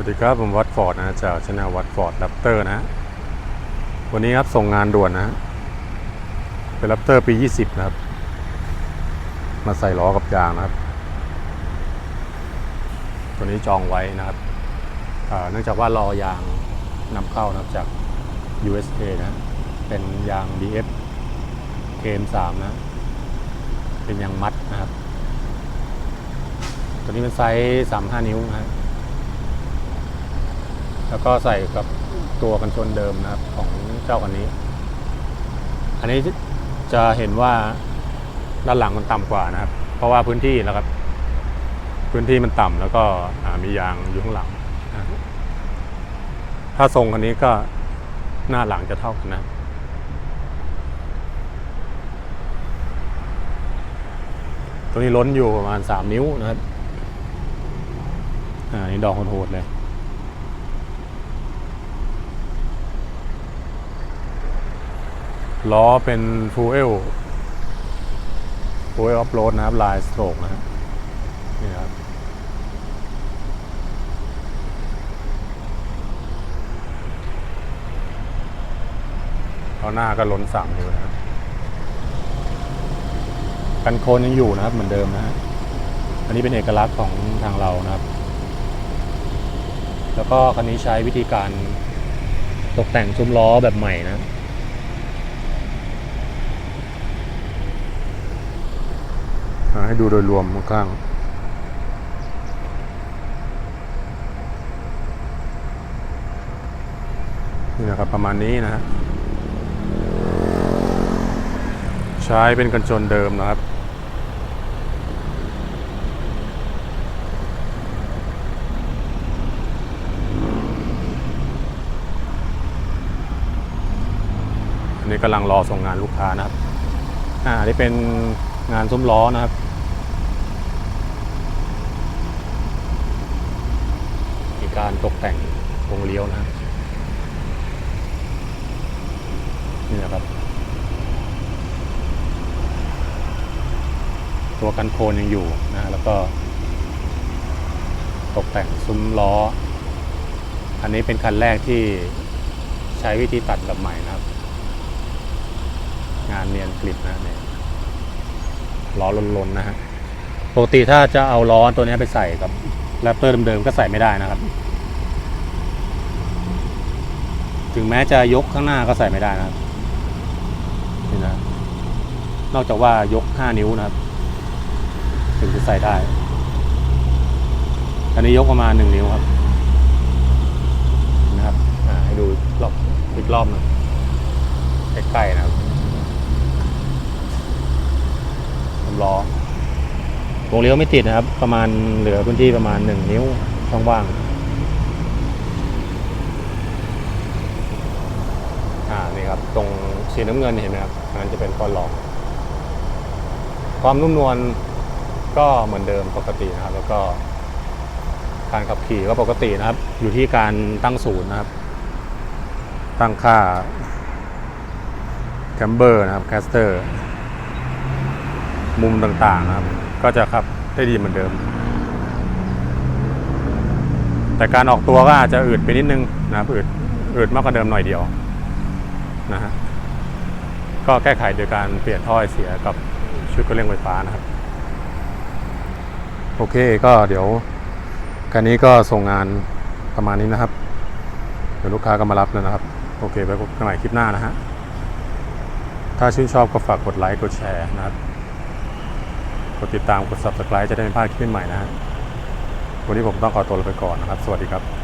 วัสดีครับ ผมวัดฟอร์ดนะจากช anel วัดฟอร์ดแรปเตอร์นะ วันนี้ครับส่งงานด่วนนะ เป็นแรปเตอร์ปี 20 นะครับ มาใส่ล้อกับยางนะครับ ตัวนี้จองไว้นะครับเนื่องจากว่ารอยางนำเข้านะครับจาก USA นะ เป็นยาง BF KM3 นะ เป็นยางมัดนะครับ ตัวนี้เป็นไซส์ 35 นิ้วนะฮะ แล้วก็ใส่กับตัวกันชนเดิมนะครับของเจ้าคันนี้ อันนี้จะเห็นว่าด้านหลังมันต่ำกว่านะครับ เพราะว่าพื้นที่นะครับ พื้นที่มันต่ำแล้วก็มียางอยู่ข้างหลัง ถ้าทรงคันนี้ก็หน้าหลังจะเท่ากันนะตัวนี้ล้นอยู่ประมาณ 3 นิ้วนะครับ อ่า นี่ดอกโหดๆเลย ล้อเป็นฟูเอลฟูเอลออฟโรดนะครับ ลายสโตรกนะฮะนี่ครับเอาหน้าก็ล้นสามนิ้วนะครับกันโคนยังอยู่นะครับ เหมือนเดิมนะฮะอันนี้เป็นเอกลักษณ์ของทางเรานะครับ แล้วก็คันนี้ใช้วิธีการตกแต่งซุ้มล้อแบบใหม่นะ อ่า ให้ดูโดยรวมข้างนี่นะครับประมาณนี้นะฮะใช้เป็นกันชนเดิมนะครับอันนี้กำลังรอส่งงานลูกค้านะครับ อ่าอันนี้เป็นงานซุ้มล้อนะครับ มี การตกแต่งวงเลี้ยวนะนี่นะครับ ตัวกันโคนยังอยู่นะแล้วก็ ตกแต่งซุ้มล้อ อันนี้เป็นคันแรกที่ใช้วิธีตัดแบบใหม่นะครับ งานเนียนกริบนะเนี่ยล้อลนๆนะฮะปกติถ้าจะเอาล้อตัวนี้ไปใส่กับแรปเตอร์เดิมๆก็ใส่ไม่ได้นะครับ ถึงแม้จะยกข้างหน้าก็ใส่ไม่ได้นะครับนี่นะนอกจากว่ายก 5 นิ้วนะครับ ถึงจะใส่ได้ อันนี้ยกประมาณ 1 นิ้วครับนะครับให้ดูรอบอีกรอบนึงใกล้ๆนะครับล้อวงเลี้ยวไม่ติดนะครับ ประมาณเหลือพื้นที่ประมาณหนึ่งนิ้วช่องว่าง อ่า นี่ ครับ ตรงสีน้ำเงินเห็นไหมครับอันนั้นจะเป็นก้อนหลอกความนุ่มนวลก็เหมือนเดิมปกตินะครับ แล้วก็การขับขี่ก็ปกตินะครับ อยู่ที่การตั้งศูนย์นะครับ ตั้งค่าแคมเบอร์นะครับแคสเตอร์ มุมต่างๆนะครับ ก็จะขับได้ดีเหมือนเดิม แต่การออกตัวก็อาจจะอืดไปนิดนึงนะครับอืดอืดมากกว่าเดิมหน่อยเดียว นะฮะก็แก้ไขโดยการเปลี่ยนท่อไอเสียกับชุดกระเร่งไฟฟ้านะครับ โอเคก็เดี๋ยวการนี้ก็ส่งงานประมาณนี้นะครับ เดี๋ยวลูกค้าก็มารับแล้วนะครับ โอเคไว้พบกันใหม่คลิปหน้านะฮะถ้าชื่นชอบก็ฝากกดไลค์กดแชร์นะครับกดติดตามกด subscribe จะได้ไม่พลาดคลิปใหม่นะฮะวันนี้ผมต้องขอตัวลาไปก่อนนะครับ สวัสดีครับ